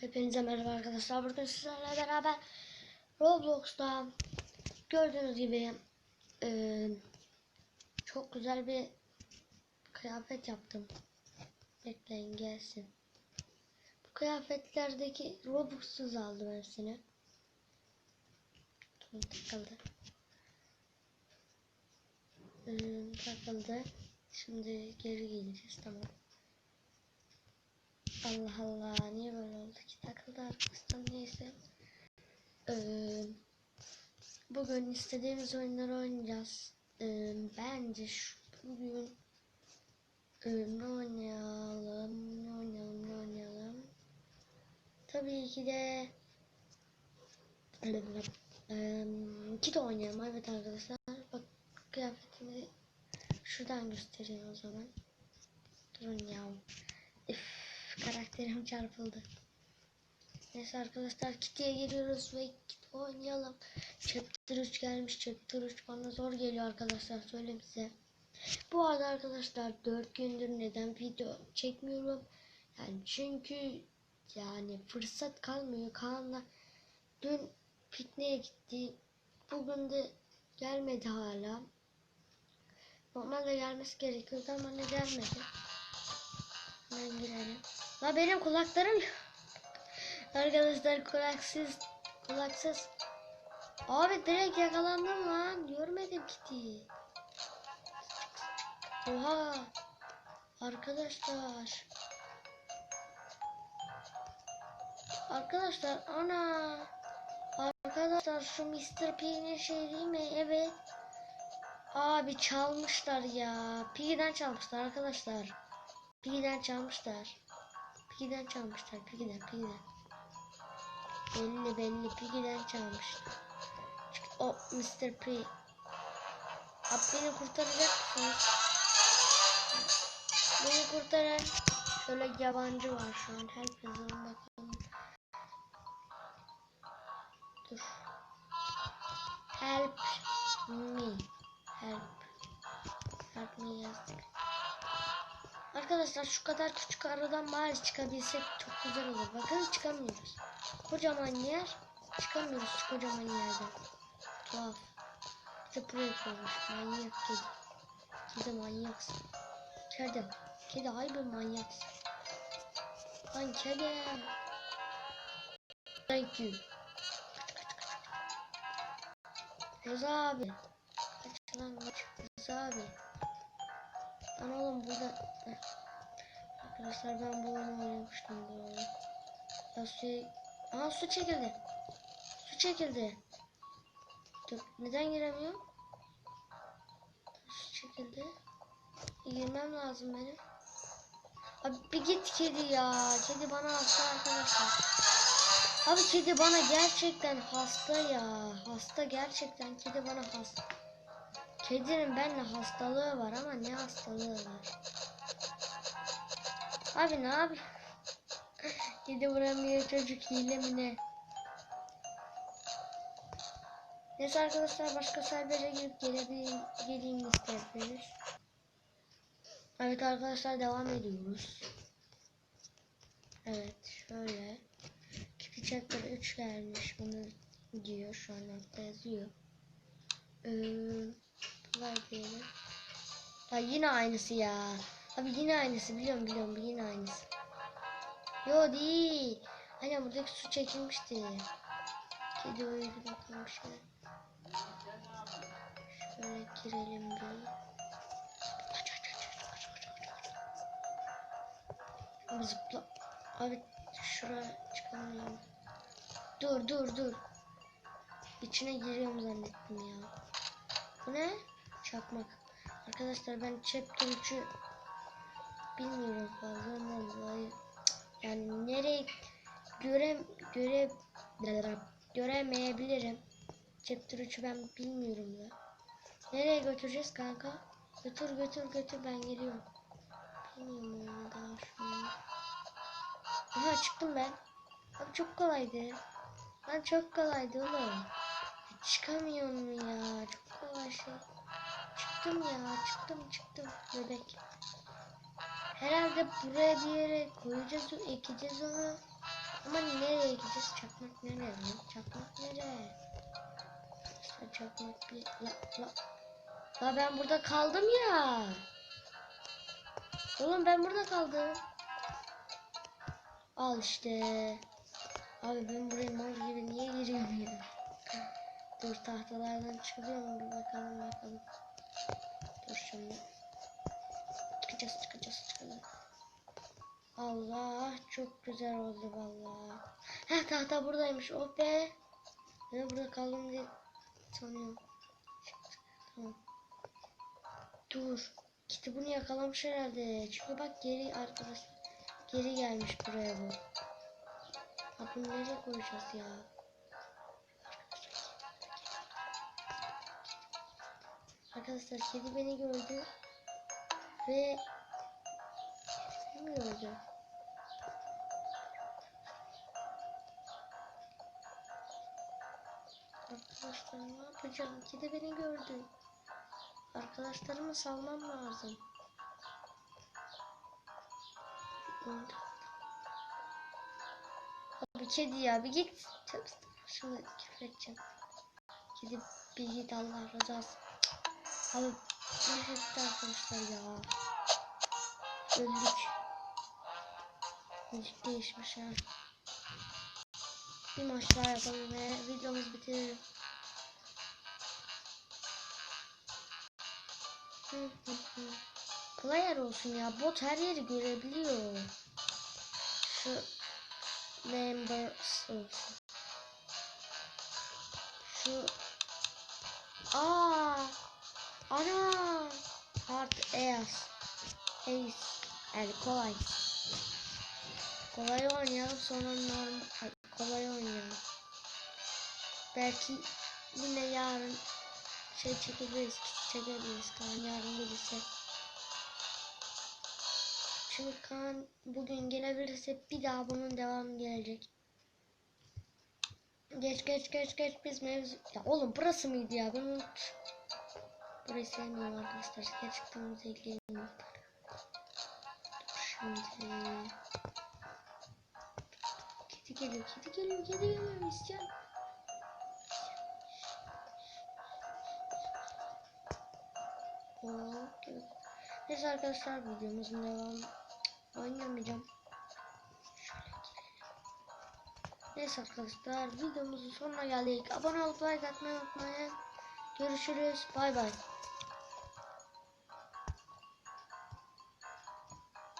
Hepinize merhaba arkadaşlar. Bugün sizlerle beraber Roblox'ta gördüğünüz gibi eee, çok güzel bir kıyafet yaptım. Bekleyin gelsin. Bu kıyafetlerdeki Robux'suz aldım hepsini. Takıldı. Eee, takıldı. Şimdi geri geleceğiz tamam. Allah Allah niye böyle oldu ki takıldı arkadaşlar neyse. Ee, bugün istediğimiz oyunları oynayacağız. Ee, bence şu bugün e, ne oynayalım ne oynayalım ne oynayalım. Tabii ki de ee, de oynayalım evet arkadaşlar. Bak kıyafetimi şuradan göstereyim o zaman. Durun ya. Karakterim çarpıldı. Neyse arkadaşlar kitiye geliyoruz ve kit oynayalım. Chapter 3 gelmiş. Chapter 3 bana zor geliyor arkadaşlar söyleyeyim size. Bu arada arkadaşlar 4 gündür neden video çekmiyorum? Yani çünkü yani fırsat kalmıyor. Kaan'la dün pikniğe gitti. Bugün de gelmedi hala. Normalde gelmesi gerekiyordu ama ne gelmedi. Hemen girelim. La benim kulaklarım Arkadaşlar kulaksız kulaksız. Abi direkt yakalandım lan. Görmedim kiti. Oha. Arkadaşlar. Arkadaşlar ana. Arkadaşlar şu Mr. P'nin şey değil mi? Evet. Abi çalmışlar ya. Piggy'den çalmışlar arkadaşlar. Piggy'den çalmışlar. Piggy'den çalmışlar. Piggy'den, Piggy'den. Belli belli Piggy'den çalmışlar. O Mr. P. Abi beni kurtaracak mısınız? Beni kurtaran. Şöyle yabancı var şu an. Help yazalım bakalım. Dur. Help me. Help. Help me yazdık. Arkadaşlar şu kadar küçük aradan bari çıkabilsek çok güzel olur. Bakın çıkamıyoruz. Kocaman yer çıkamıyoruz kocaman yerden. Tuhaf. Bir de buraya koymuş. Manyak kedi. Kedi manyaksın. Kedi. Kedi harbi manyaksın. Lan kedi. Thank you. Rıza abi. Kaç lan kaç. Rıza abi. Lan oğlum burada... Arkadaşlar ben bu oyunu oynamıştım bu oyunu. Ya su... Aa su çekildi. Su çekildi. Dur neden giremiyorum? Su çekildi. Girmem lazım benim. Abi bir git kedi ya. Kedi bana hasta arkadaşlar. Abi kedi bana gerçekten hasta ya. Hasta gerçekten kedi bana hasta. Kedinin benimle hastalığı var ama ne hastalığı var? Abi ne yapıyor? Kedi vuramıyor çocuk hile mi ne? Neyse arkadaşlar başka servere girip gelebileyim, geleyim isterseniz. Evet arkadaşlar devam ediyoruz. Evet şöyle. Kitty Chapter 3 gelmiş bunu diyor şu an altta yazıyor. Ee, var diyelim. Ya yine aynısı ya. Abi yine aynısı biliyorum biliyorum yine aynısı. Yo değil. Hani buradaki su çekilmişti. Kedi uyudu bakalım şöyle. Girelim bir. Abi zıpla. Abi şuraya çıkamıyorum. Dur dur dur. İçine giriyorum zannettim ya. Bu ne? Çakmak. Arkadaşlar ben chapter 3'ü bilmiyorum fazla dolayı. Yani nereye göre göre göremeyebilirim. Chapter 3'ü ben bilmiyorum da. Nereye götüreceğiz kanka? Götür götür götür ben geliyorum. Bilmiyorum daha şu. Aha çıktım ben. Abi çok kolaydı. Lan çok kolaydı oğlum. Çıkamıyorum ya. Çok kolay şey. Çıktım ya. Çıktım çıktım. Bebek. Herhalde buraya bir yere koyacağız, ekeceğiz onu. Ama nereye gideceğiz? Çakmak nereye? Çakmak nereye? Arkadaşlar çakmak bir... La, la. La ben burada kaldım ya. Oğlum ben burada kaldım. Al işte. Abi ben buraya mal gibi niye giriyorum ya? Dur tahtalardan çıkıyor mu bir bakalım bakalım. Dur şimdi. Çıkacağız çıkacağız çıkacağız. Allah çok güzel oldu vallahi. Heh tahta buradaymış oh be. Ben burada kaldım diye sanıyorum. Tamam. Dur. Kitty bunu yakalamış herhalde. Çünkü bak geri arkadaşlar. Geri gelmiş buraya bu. Ha bunu nereye koyacağız ya? Arkadaşlar kedi beni gördü. Ve mi gördü? Arkadaşlar ne yapacağım? Kedi beni gördü. Arkadaşlarımı salmam lazım. Abi kedi ya bir git. Şimdi küfür edeceğim. Kedi bir git Allah razı olsun. Abi ne etti arkadaşlar ya. Öldük. Müzik değişmiş ha. Bir maç daha yapalım ve videomuzu bitirelim. Hı hı hı. Kolay yer olsun ya. Bot her yeri görebiliyor. Şu members olsun. Şu Aa Ana Hard Ace Ace Yani kolay Kolay oynayalım sonra normal Ay, Kolay oynayalım. Belki yine yarın şey çekebiliriz çekebiliriz. Kaan yarın gelirse. Şimdi Kaan bugün gelebilirse bir daha bunun devamı gelecek. Geç geç geç geç biz mevzu Ya oğlum burası mıydı ya? Ben unut Burayı sevmiyorum arkadaşlar. Gerçekten gelmiyor Şimdi geliyor kedi geliyor kedi geliyor isyan. Neyse arkadaşlar videomuzun devamı oynamayacağım. Neyse arkadaşlar videomuzun sonuna geldik. Abone olup like atmayı unutmayın. Görüşürüz. Bay bay.